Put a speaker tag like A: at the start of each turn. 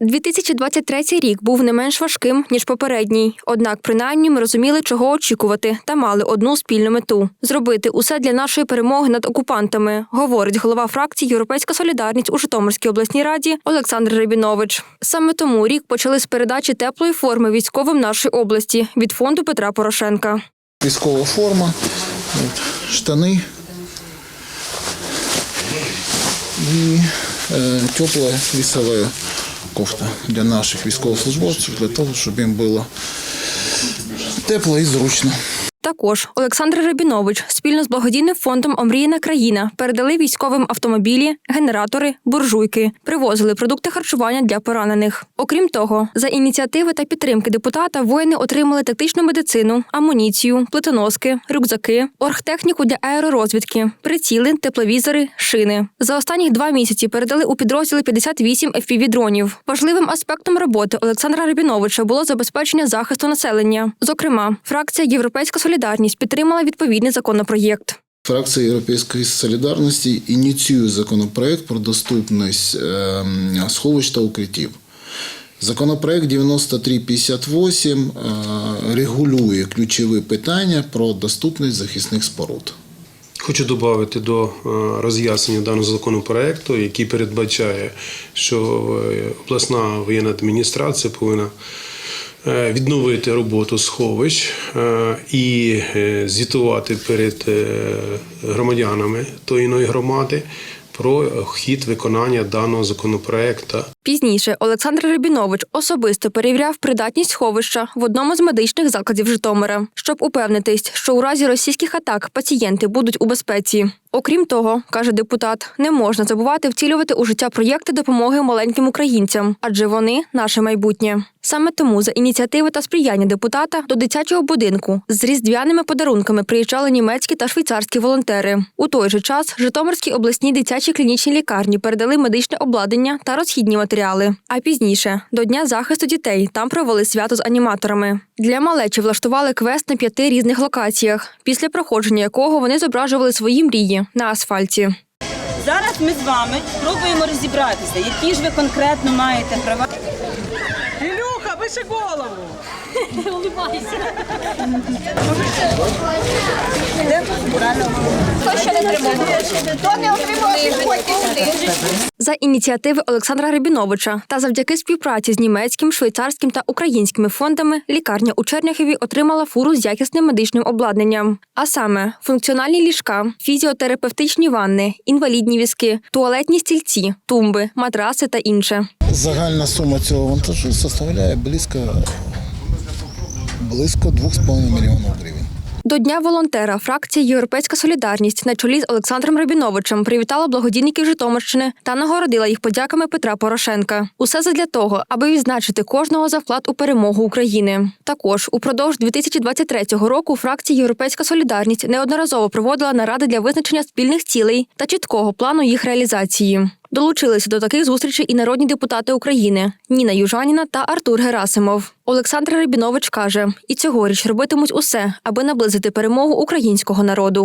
A: 2023 рік був не менш важким ніж попередній. Однак, принаймні, ми розуміли, чого очікувати, та мали одну спільну мету зробити усе для нашої перемоги над окупантами, говорить голова фракції Європейська Солідарність у Житомирській обласній раді Олександр Рибінович. Саме тому рік почали з передачі теплої форми військовим нашої області від фонду Петра Порошенка.
B: Військова форма, штани і е, тепла лісова кофта для наших військовослужбовців, для того, щоб їм було тепло і зручно.
A: Також Олександр Рабінович спільно з благодійним фондом Омріяна країна передали військовим автомобілі, генератори, буржуйки, привозили продукти харчування для поранених. Окрім того, за ініціативи та підтримки депутата воїни отримали тактичну медицину, амуніцію, плитоноски, рюкзаки, оргтехніку для аеророзвідки, приціли, тепловізори, шини. За останні два місяці передали у підрозділи 58 FPV-дронів. Важливим аспектом роботи Олександра Рабіновича було забезпечення захисту населення. Зокрема, фракція Європейська солідарність підтримала відповідний законопроєкт.
B: Фракція Європейської солідарності ініціює законопроект про доступність ем, сховищ та укриттів. Законопроект 9358 е, регулює ключові питання про доступність захисних споруд.
C: Хочу додати до е, роз'яснення даного законопроекту, який передбачає, що е, обласна воєнна адміністрація повинна відновити роботу сховищ е, і е, звітувати перед е, громадянами тої громади про хід виконання даного законопроекту.
A: Пізніше Олександр Рибінович особисто перевіряв придатність сховища в одному з медичних закладів Житомира, щоб упевнитись, що у разі російських атак пацієнти будуть у безпеці. Окрім того, каже депутат, не можна забувати втілювати у життя проєкти допомоги маленьким українцям, адже вони наше майбутнє. Саме тому за ініціативи та сприяння депутата до дитячого будинку з різдвяними подарунками приїжджали німецькі та швейцарські волонтери. У той же час Житомирській обласній дитячій клінічній лікарні передали медичне обладнання та розхідні матеріали. А пізніше до Дня захисту дітей там провели свято з аніматорами. Для малечі влаштували квест на п'яти різних локаціях, після проходження якого вони зображували свої мрії на асфальті.
D: Зараз ми з вами спробуємо розібратися, які ж ви конкретно маєте права. Mas chegou, Alamo! Eu não posso! Dentro do buraco, eu não
E: Ілюха, вище голову.
A: За ініціативи Олександра Рибіновича та завдяки співпраці з німецьким, швейцарським та українськими фондами лікарня у Черняхові отримала фуру з якісним медичним обладнанням, а саме функціональні ліжка, фізіотерапевтичні ванни, інвалідні візки, туалетні стільці, тумби, матраси та інше.
B: Загальна сума цього вантажу составляє близько, близько 2,5 мільйонів гривень.
A: До Дня волонтера фракція Європейська солідарність на чолі з Олександром Рабіновичем привітала благодійників Житомирщини та нагородила їх подяками Петра Порошенка. Усе задля того, аби відзначити кожного за вклад у перемогу України. Також упродовж 2023 року фракція Європейська солідарність неодноразово проводила наради для визначення спільних цілей та чіткого плану їх реалізації. Долучилися до таких зустрічей і народні депутати України Ніна Южаніна та Артур Герасимов. Олександр Рибінович каже, і цьогоріч робитимуть усе, аби наблизити перемогу українського народу.